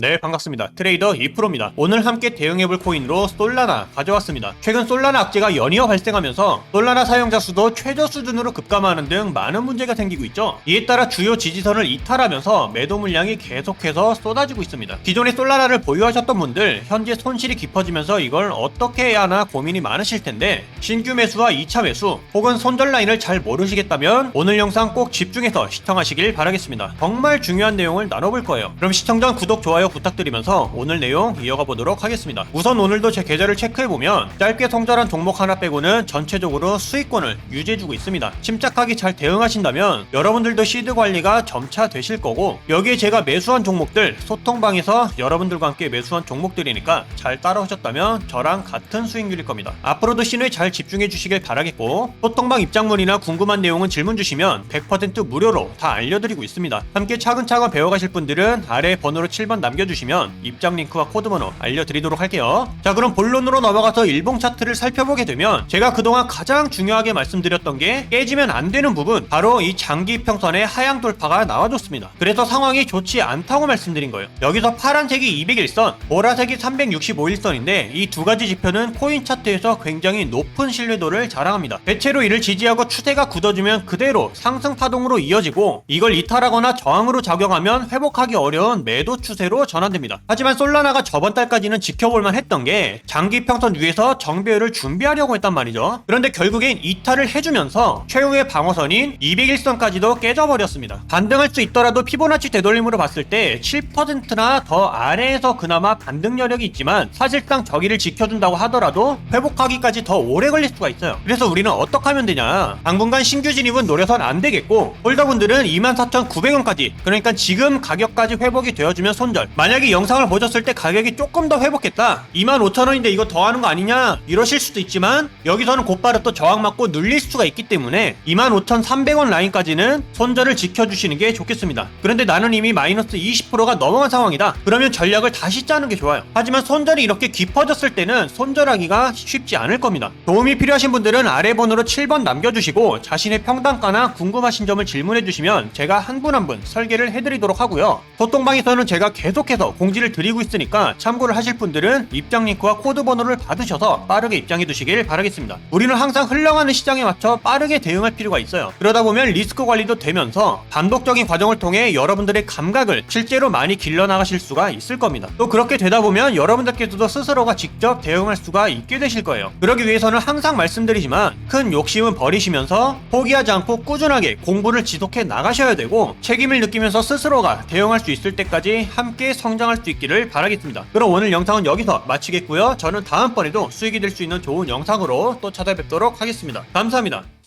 네 반갑습니다. 트레이더 2프로입니다. 오늘 함께 대응해볼 코인으로 솔라나 가져왔습니다. 최근 솔라나 악재가 연이어 발생하면서 솔라나 사용자 수도 최저 수준으로 급감하는 등 많은 문제가 생기고 있죠. 이에 따라 주요 지지선을 이탈하면서 매도 물량이 계속해서 쏟아지고 있습니다. 기존에 솔라나를 보유하셨던 분들 현재 손실이 깊어지면서 이걸 어떻게 해야 하나 고민이 많으실 텐데 신규 매수와 2차 매수 혹은 손절 라인을 잘 모르시겠다면 오늘 영상 꼭 집중해서 시청하시길 바라겠습니다. 정말 중요한 내용을 나눠볼 거예요. 그럼 시청 전 구독 좋아요 부탁드리면서 오늘 내용 이어가 보도록 하겠습니다. 우선 오늘도 제 계좌를 체크해보면 짧게 성절한 종목 하나 빼고는 전체적으로 수익권을 유지해주고 있습니다. 침착하게 잘 대응하신다면 여러분들도 시드 관리가 점차 되실 거고 여기에 제가 매수한 종목들 소통방에서 여러분들과 함께 매수한 종목들이니까 잘 따라오셨다면 저랑 같은 수익률일 겁니다. 앞으로도 신호에 잘 집중해 주시길 바라겠고 소통방 입장문이나 궁금한 내용은 질문 주시면 100% 무료로 다 알려드리고 있습니다. 함께 차근차근 배워가실 분들은 아래 번호로 7번 남겨 주시면 입장 링크와 코드 번호 알려드리도록 할게요. 자 그럼 본론으로 넘어가서 일봉 차트를 살펴보게 되면 제가 그동안 가장 중요하게 말씀드렸던 게 깨지면 안 되는 부분 바로 이 장기 평선의 하향 돌파가 나와줬습니다. 그래서 상황이 좋지 않다고 말씀드린 거예요. 여기서 파란색이 201선, 보라색이 365일선인데 이 두 가지 지표는 코인 차트에서 굉장히 높은 신뢰도를 자랑합니다. 대체로 이를 지지하고 추세가 굳어지면 그대로 상승 파동으로 이어지고 이걸 이탈하거나 저항으로 작용하면 회복하기 어려운 매도 추세로 전환됩니다. 하지만 솔라나가 저번 달까지는 지켜볼만 했던 게 장기 평선 위에서 정배율을 준비하려고 했단 말이죠. 그런데 결국엔 이탈을 해주면서 최후의 방어선인 201선까지도 깨져버렸습니다. 반등할 수 있더라도 피보나치 되돌림으로 봤을 때 7%나 더 아래에서 그나마 반등 여력이 있지만 사실상 저기를 지켜준다고 하더라도 회복하기까지 더 오래 걸릴 수가 있어요. 그래서 우리는 어떻게 하면 되냐? 당분간 신규 진입은 노려선 안 되겠고 홀더분들은 24,900원까지 그러니까 지금 가격까지 회복이 되어주면 손절. 만약에 영상을 보셨을 때 가격이 조금 더 회복했다. 25,000원인데 이거 더 하는 거 아니냐? 이러실 수도 있지만 여기서는 곧바로 또 저항 맞고 눌릴 수가 있기 때문에 25,300원 라인까지는 손절을 지켜주시는 게 좋겠습니다. 그런데 나는 이미 마이너스 20%가 넘어간 상황이다. 그러면 전략을 다시 짜는 게 좋아요. 하지만 손절이 이렇게 깊어졌을 때는 손절하기가 쉽지 않을 겁니다. 도움이 필요하신 분들은 아래 번호로 7번 남겨주시고 자신의 평단가나 궁금하신 점을 질문해 주시면 제가 한 분 한 분 설계를 해드리도록 하고요. 소통방에서는 제가 계속 해서 공지를 드리고 있으니까 참고를 하실 분들은 입장 링크와 코드 번호를 받으셔서 빠르게 입장해 두시길 바라겠습니다. 우리는 항상 흘러가는 시장에 맞춰 빠르게 대응할 필요가 있어요. 그러다 보면 리스크 관리도 되면서 반복적인 과정을 통해 여러분들의 감각을 실제로 많이 길러나가실 수가 있을 겁니다. 또 그렇게 되다 보면 여러분들께서도 스스로가 직접 대응할 수가 있게 되실 거예요. 그러기 위해서는 항상 말씀드리지만 큰 욕심은 버리시면서 포기하지 않고 꾸준하게 공부를 지속해 나가셔야 되고 책임을 느끼면서 스스로가 대응할 수 있을 때까지 함께 성장할 수 있기를 바라겠습니다. 그럼 오늘 영상은 여기서 마치겠고요. 저는 다음번에도 수익이 될 수 있는 좋은 영상으로 또 찾아뵙도록 하겠습니다. 감사합니다.